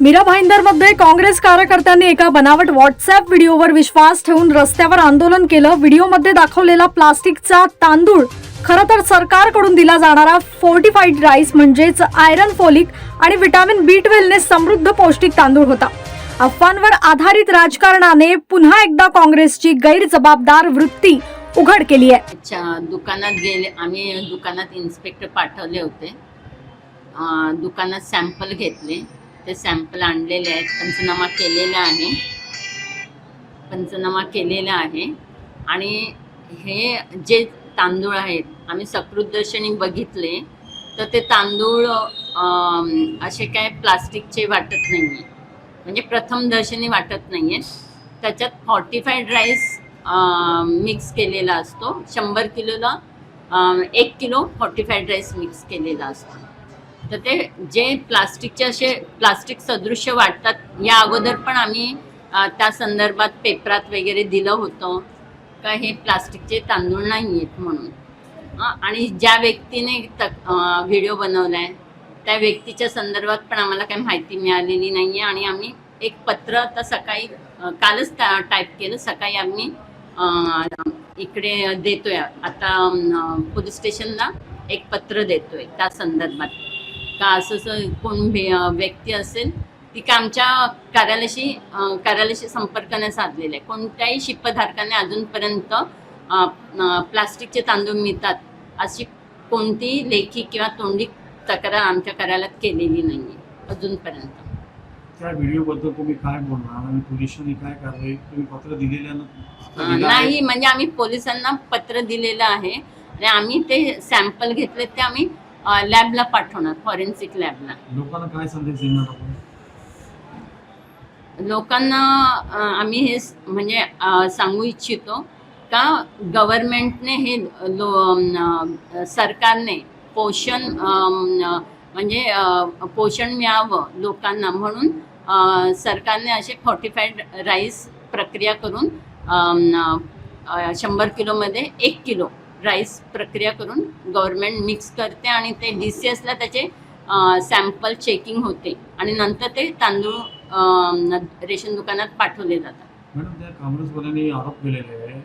मीरा भाईंदरमध्ये काँग्रेस कार्यकर्त्यांनी एका बनावट व्हॉट्सअप व्हिडिओवर विश्वास ठेवून रस्त्यावर आंदोलन केलं. व्हिडिओमध्ये दाखवलेला प्लास्टिकचा तांदूळ. खरं तर सरकारकडून दिला जाणारा फोर्टिफाईड राईस म्हणजेच आयरन फोलिक आणि विटामिन बी ट्वेल्वने समृद्ध पौष्टिक तांदूळ होता. अफवांवर आधारित राजकारणाने पुन्हा एकदा काँग्रेसची गैरजबाबदार वृत्ती उघड केली आहे. अच्छा दुकानात गेले आम्ही दुकानात इन्स्पेक्टर पाठवले होते. दुकानात सॅम्पल घेतले. ते सॅम्पल आणलेले आहेत. पंचनामा केलेला आहे. पंचनामा केलेला आहे. आणि हे जे तांदूळ आहेत आम्ही सकृतदर्शनी बघितले तर ते तांदूळ असे काय प्लास्टिकचे वाटत नाही आहे म्हणजे प्रथम दर्शनी वाटत नाही आहे त्याच्यात फॉर्टिफाईड राईस मिक्स केलेला असतो. शंभर किलोला एक किलो फॉर्टिफाईड राईस मिक्स केलेला असतो. तर ते जे प्लास्टिकचे असे प्लास्टिक सदृश्य वाटतात या अगोदर पण आम्ही त्या संदर्भात पेपरात वगैरे दिलं होतं. का हे प्लास्टिकचे तांदूळ नाही आहेत म्हणून आणि ज्या व्यक्तीने तक व्हिडिओ बनवला आहे त्या व्यक्तीच्या संदर्भात पण आम्हाला काही माहिती मिळालेली नाही आहे आणि आम्ही एक पत्र आता सकाळी कालच कालच टाईप केलं. सकाळी आम्ही इकडे देतोय. आता पोलीस स्टेशनला एक पत्र देतोय त्या संदर्भात. का असं असं कोण भे- व्यक्ती असेल ती का आमच्या कार्यालयाशी कार्यालयाशी संपर्क नाही साधलेला. आहे कोणत्याही शिप्पधारकाने अजूनपर्यंत प्लास्टिकचे तांदूळ मिळतात अशी कोणतीही लेखी किंवा तोंडी तक्रार आमच्या कार्यालयात केलेली नाही आहे अजूनपर्यंत. त्या व्हिडिओ बद्दल तुम्ही काय बोलणार आणि पोलिसांनी काय कारवाई तुम्ही पत्र दिलेलं अं, नाही म्हणजे आम्ही पोलिसांना पत्र दिलेलं आहे आणि आम्ही ते सॅम्पल घेतले ते आम्ही लॅबला पाठवणार फॉरेन्सिक लॅबला. लोकांना काय संदेश देणार आपण? लोकांना आम्ही हे म्हणजे सांगू इच्छितो का गव्हर्नमेंटने हे लो सरकारने पोषण म्हणजे पोषण मिळावं लोकांना म्हणून सरकारने असे फॉर्टिफाईड राईस प्रक्रिया करून शंभर किलोमध्ये एक किलो राईस प्रक्रिया करून गव्हर्नमेंट मिक्स करते आणि ते डी सी एसला त्याचे सॅम्पल चेकिंग होते. आणि नंतर ते तांदूळ रेशन दुकानात पाठवले जातात. मॅडम त्या काँग्रेसवाल्यांनी आरोप केलेले आहे.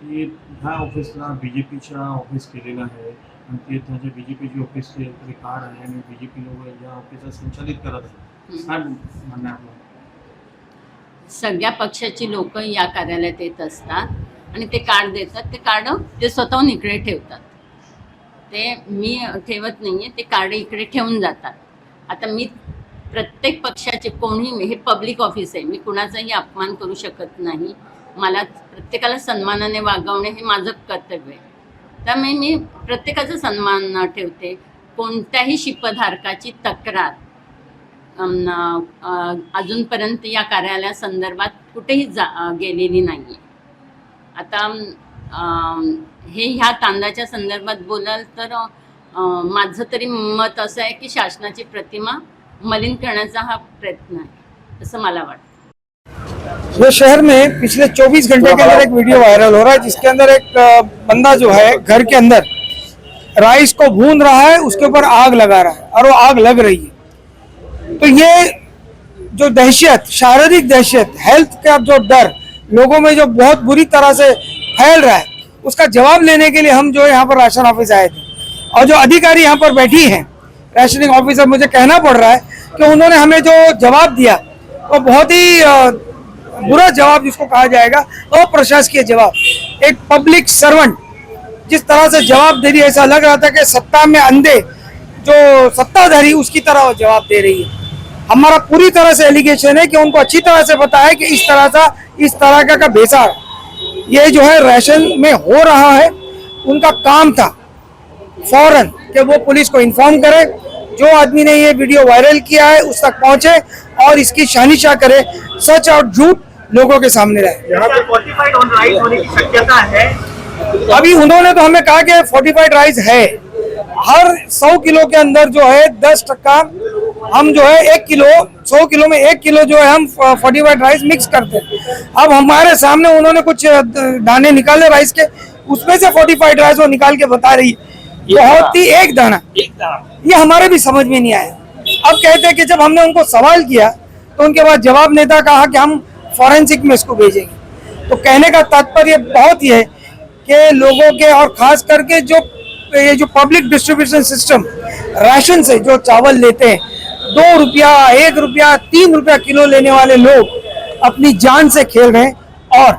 की ह्या ऑफिसला बी जे पीच्या ऑफिस केलेलं आहे आणि ते त्यांच्या बी जे पीची ऑफिसचे तरी कार्ड आहे आणि बी जे पी लोक या ऑफिसला संचालित करत आहे. काय म्हणणं आहे आपलं? सगळ्या पक्षाची लोक या कार्यालयात येत असतात. आणि ते कार्ड देतात. ते कार्ड ते स्वतःहून इकडे ठेवतात. ते मी ठेवत नाही आहे ते कार्ड इकडे ठेवून जातात. आता मी प्रत्येक पक्षाचे कोणी हे पब्लिक ऑफिस आहे. मी कुणाचाही अपमान करू शकत नाही. मला प्रत्येकाला सन्मानाने वागवणे हे माझं कर्तव्य आहे. त्यामुळे मी प्रत्येकाचा सन्मान ठेवते. कोणत्याही शिपधारकाची तक्रार अजूनपर्यंत या कार्यालयासंदर्भात कुठेही जा गेलेली नाही आहे आता हे ह्या तांदळाच्या संदर्भात बोलाल तर माझं तरी मत असं आहे की शासनाची प्रतिमा मलिन करण्याचा हा प्रयत्न आहे असं मला वाटतं. ये शहर में पिछले 24 घंटे के अंदर एक वीडियो वायरल हो रहा है जिसके अंदर एक बंदा जो है घर के अंदर राइस को भून रहा है उसके ऊपर आग लगा रहा है और वो आग लग रही है। तो ये जो दहशत शारीरिक दहशत हेल्थ का जो डर लोगों में जो बहुत बुरी तरह से फैल रहा है, उसका जवाब लेने के लिए हम जो यहाँ पर राशन ऑफ़िस आए थे। और जो अधिकारी यहाँ पर बैठी हैं, राशनिंग ऑफिसर, मुझे कहना पड़ रहा है कि उन्होंने हमें जो जवाब दिया, वो बहुत ही बुरा जवाब जिसको कहा जाएगा, अप्रशासकीय जवाब। एक पब्लिक सर्वेंट जिस तरह से जवाब दे रही है, ऐसा लग रहा था कि सत्ता में अंधे, जो सत्ताधारी, उसकी तरह जवाब दे रही है। हमारा पूरी तरह से एलिगेशन है कि उनको अच्छी तरह से पता है कि इस तरह का इस तरह का, का भेसार ये जो है राशन में हो रहा है उनका काम था फ़ौरन कि वो पुलिस को इन्फॉर्म करे जो आदमी ने ये वीडियो वायरल किया है उस तक पहुँचे और इसकी शानिशा करे सच और झूठ लोगों के सामने रहे। है? अभी उन्होंने तो हमें कहा कि फोर्टिफाइड राइस है। हर सौ किलो के अंदर जो है दस टक्का हम जो है एक किलो सौ किलो में एक किलो जो है हम फोर्टी फोर्टिफाइड राइस मिक्स करते हैं। अब हमारे सामने उन्होंने कुछ दाने निकाले राइस के। उसमें से फोर्टिफाइड राइस वो निकाल के बता रही है। बहुत ही एक दाना। एक दाना। ये हमारे भी समझ में नहीं आया। अब कहते हैं कि जब हमने उनको सवाल किया तो उनके बाद जवाब नेता कहा कि हम फॉरेंसिक में इसको भेजेंगे। तो कहने का तात्पर्य बहुत ही है कि लोगों के और खास करके जो ये जो पब्लिक डिस्ट्रीब्यूशन सिस्टम राशन से जो चावल लेते हैं दो रुपया, एक रुपया, तीन रुपया किलो लेने वाले लोग अपनी जान से खेल रहे हैं। और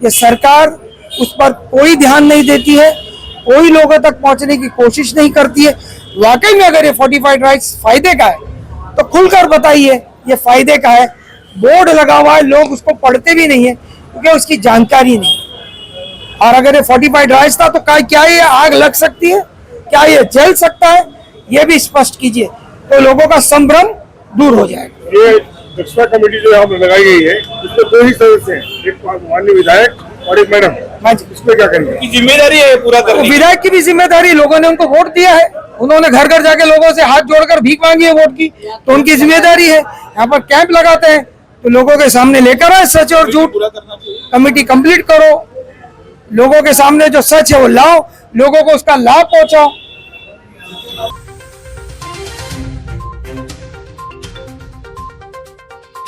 ये सरकार उस पर कोई ध्यान नहीं देती है, कोई लोगों तक पहुँचने की कोशिश नहीं करती है। वाकई में अगर ये फोर्टिफाइड राइट्स फ़ायदे का है तो खुलकर बताइए, ये फ़ायदे का है। बोर्ड लगा हुआ है, लोग उसको पढ़ते भी नहीं है, क्योंकि उसकी जानकारी नहीं। और अगर ये फोर्टिफाइड राइस था तो क्या ये आग लग सकती है? क्या ये जल सकता है? ये भी स्पष्ट कीजिए। तो लोगों का संभ्रम दूर हो जाएगा ये दक्षता कमेटी जो यहाँ पर लगाई गई है उसमें दो ही सदस्य हैं एक माननीय विधायक और एक मैडम। हाँ जी। इसमें क्या करेंगे की ज़िम्मेदारी है पूरा तो करने विधायक की भी ज़िम्मेदारी लोगों ने उनको वोट दिया है। उन्होंने घर घर जाके लोगों से हाथ जोड़कर भीख मांगी है वोट की तो उनकी ज़िम्मेदारी है। यहाँ पर कैंप लगाते हैं तो लोगों के सामने लेकर आए सच और झूठ। कमेटी कंप्लीट करो। लोगों के सामने जो सच है वो लाओ। लोगों को उसका लाभ पहुंचाओ।